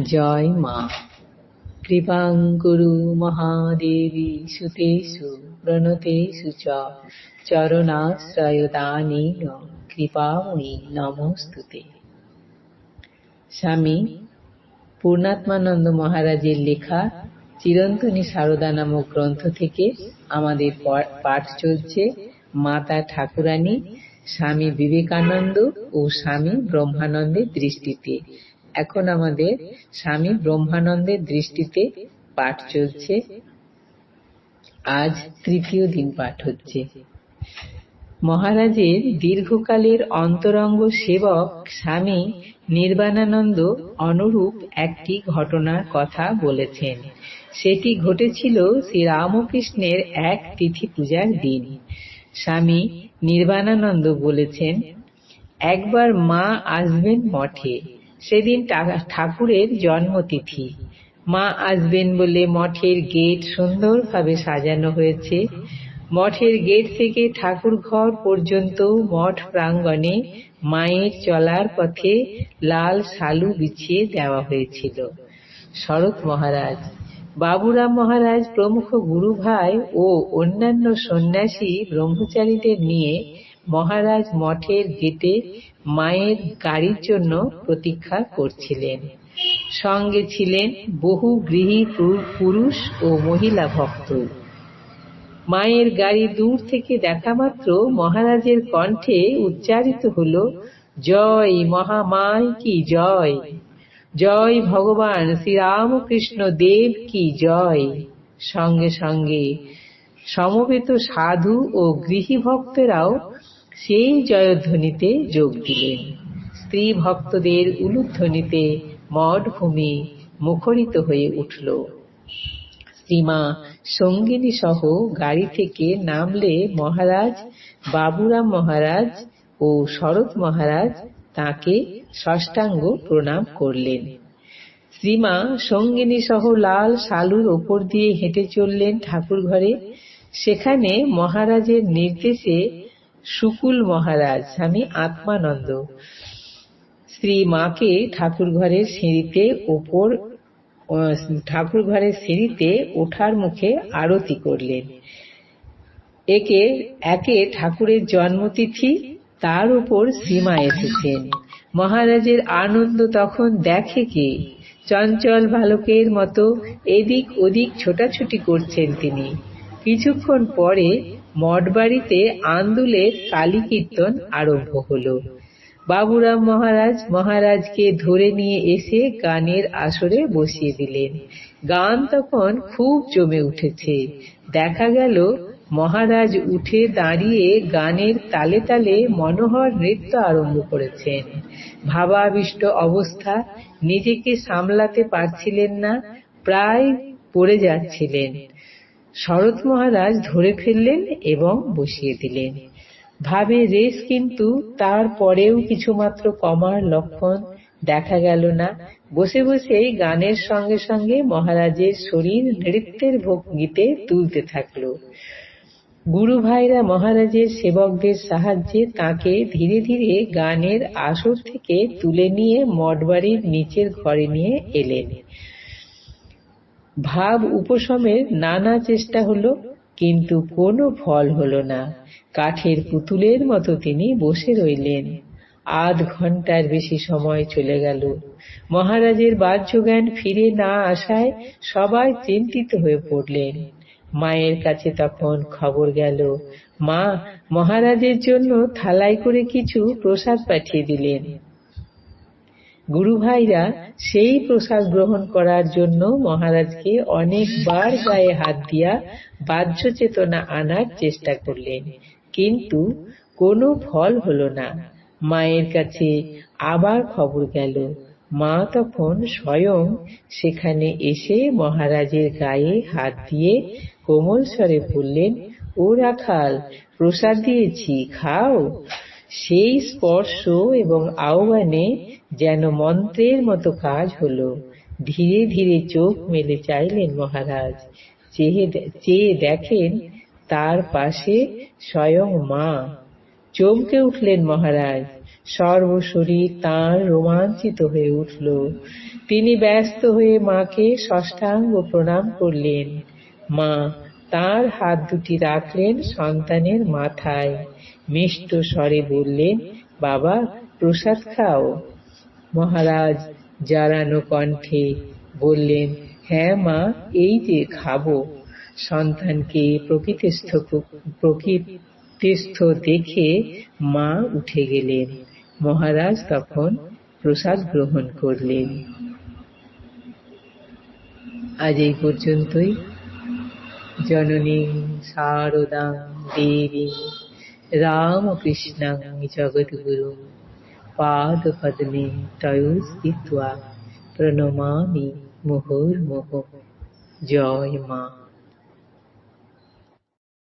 জয় মা। কৃপাং কুরু মহাদেবী, সুতেষু, প্রণতেষু চ। চরণাশ্রয়দানেন কৃপাময়ী নমস্তুতে। স্বামী, পূর্ণাত্মানন্দ মহারাজের লেখা চিরন্তনী সারদা নামক গ্রন্থ থেকে আমাদের পাঠ চলছে। মাতা ঠাকুরানী, স্বামী বিবেকানন্দ ও স্বামী ব্রহ্মানন্দের দৃষ্টিতে। এখন আমাদের স্বামী ব্রহ্মানন্দের দৃষ্টিতে পাঠ চলছে। আজ তৃতীয় দিন পাঠ হচ্ছে। মহারাজের দীর্ঘকালের অন্তরঙ্গ সেবক স্বামী নির্বাণানন্দ অনুরূপ একটি ঘটনার কথা বলেছেন। সেটি ঘটেছিল শ্রীরামকৃষ্ণের এক তিথি পূজার দিন। স্বামী নির্বাণানন্দ বলেছেন, একবার মা আসবেন মঠে। সেদিন ঠাকুরের জন্মতিথি। মা আসবেন বলে মঠের গেট সুন্দরভাবে সাজানো হয়েছে। মঠের গেট থেকে ঠাকুর ঘর পর্যন্ত মঠ প্রাঙ্গণে মায়ের চলার পথে লাল শালু বিছিয়ে দেওয়া হয়েছিল। শরৎ মহারাজ, বাবুরাম মহারাজ প্রমুখ গুরু ভাই ও অন্যান্য সন্ন্যাসী ব্রহ্মচারীদের নিয়ে মহারাজ মঠের গেটে মায়ের গাড়ির জন্য প্রতীক্ষা করছিলেন। সঙ্গে ছিলেন বহু গৃহী পুরুষ ও মহিলা ভক্ত। মায়ের গাড়ি দূর থেকে দেখা মাত্র মহারাজের কণ্ঠে উচ্চারিত হল, জয় মহামায় কি জয়? জয় ভগবান শ্রীরামকৃষ্ণ দেব কি জয়? সঙ্গে সঙ্গে সমবেত সাধু ও গৃহী ভক্তেরাও সেই জয়ধ্বনিতে যোগ দিলেন। স্ত্রী ভক্তদের উলুধ্বনিতে মঠভূমি মুখরিত হয়ে উঠল। শ্রীমা সঙ্গিনী সহ গাড়ি থেকে নামলে মহারাজ, বাবুরাম মহারাজ ও শরৎ মহারাজ তাকে ষষ্ঠাঙ্গ প্রণাম করলেন। শ্রীমা সঙ্গিনী সহ লাল শালুর ওপর দিয়ে হেঁটে চললেন ঠাকুর ঘরে সেখানে মহারাজের নির্দেশে শুকুল মহারাজ স্বামী আত্মানন্দ। শ্রী মাকে ঠাকুর ঘরের সিঁড়িতে ওপর ঠাকুর ঘরের সিঁড়িতে ওঠার মুখে আরতি করলেন। একে একে ঠাকুরের জন্মতিথি, তার উপর সীমা এসেছেন। মহারাজের আনন্দ তখন দেখে কে? চঞ্চল ভালকের মতো এদিক ওদিক ছোটাছুটি করছেন তিনি। কিছুক্ষণ পরে মঠবাড়িতে আন্দুলের কালী কীর্তন আরম্ভ হল। বাবুরাম মহারাজ মহারাজকে ধরে নিয়ে এসে গানের আসরে বসিয়ে দিলেন। গান তখন খুব জমে উঠেছে। দেখা গেল, মহারাজ উঠে দাঁড়িয়ে গানের তালে তালে মনোহর নৃত্য আরম্ভ করেছেন। ভাবাবিষ্ট অবস্থা, নিজেকে সামলাতে পারছিলেন না, প্রায় পড়ে যাচ্ছিলেন। শরৎ মহারাজ ধরে ফেললেন এবং বসিয়ে দিলেন। ভাবে রেস কিন্তু তার পরেও কিছুমাত্র কমার লক্ষণ দেখা গেল না। বসে বসেই গানের সঙ্গে সঙ্গে মহারাজের শরীর নৃত্যের ভঙ্গিতে তুলতে থাকল। গুরু ভাইরা মহারাজের সেবকদের সাহায্যে তাকে ধীরে ধীরে গানের আসর থেকে তুলে নিয়ে মঠবাড়ির নিচের ঘরে নিয়ে এলেন। ভাব উপশমের নানা চেষ্টা হলো, কিন্তু কোনো ফল হলো না। কাঠের পুতুলের মতো তিনি বসে রইলেন। আধ ঘণ্টার বেশি সময় চলে গেল। মহারাজের বাহ্যজ্ঞান ফিরে না আসায় সবাই চিন্তিত হয়ে পড়লেন। মায়ের কাছে তখন খবর গেল, মা, মহারাজের জন্য থালাই করে কিছু প্রসাদ পাঠিয়ে দিলেন। গুরু ভাইরা, সেই প্রসাদ গ্রহণ করার জন্য মহারাজকে অনেকবার গায়ে হাত দিয়া বাহ্য চেতনা আনার চেষ্টা করলেন। কিন্তু কোনো ফল হলো না। মায়ের কাছে আবার খবর গেল। মা তখন স্বয়ং সেখানে এসে মহারাজের গায়ে হাত দিয়ে কোমল স্বরে বললেন, ও রাখাল, প্রসাদ দিয়েছি, খাও। সেই স্পর্শ এবং আহ্বানে যেন মন্ত্রের মতো কাজ হলো। ধীরে ধীরে চোখ মেলে চাইলেন মহারাজ। চেয়ে দেখেন তার পাশে স্বয়ং মা। চমকে উঠলেন মহারাজ। সর্বশরীর তাঁর রোমাঞ্চিত হয়ে উঠল। তিনি ব্যস্ত হয়ে মাকে ষষ্ঠাঙ্গ প্রণাম করলেন। মা তার হাত দুটি রাখলেন সন্তানের মাথায়। মিষ্ট স্বরে বললেন, বাবা, প্রসাদ খাও। মহারাজ জারানো কণ্ঠে বললেন হ্যাঁ মা, এই যে খাব। সন্তানকে প্রকৃতিস্থ প্রকৃতিস্থ দেখে মা উঠে গেলেন। মহারাজ তখন প্রসাদ গ্রহণ করলেন। আজ এই পর্যন্তই। জননী শারদাং দেবী রামকৃষ্ণাং জগদ্গুরু পাদপদ্মে তয়োস্থিত্বা প্রণমামি মুহুর্মুহ জয় মা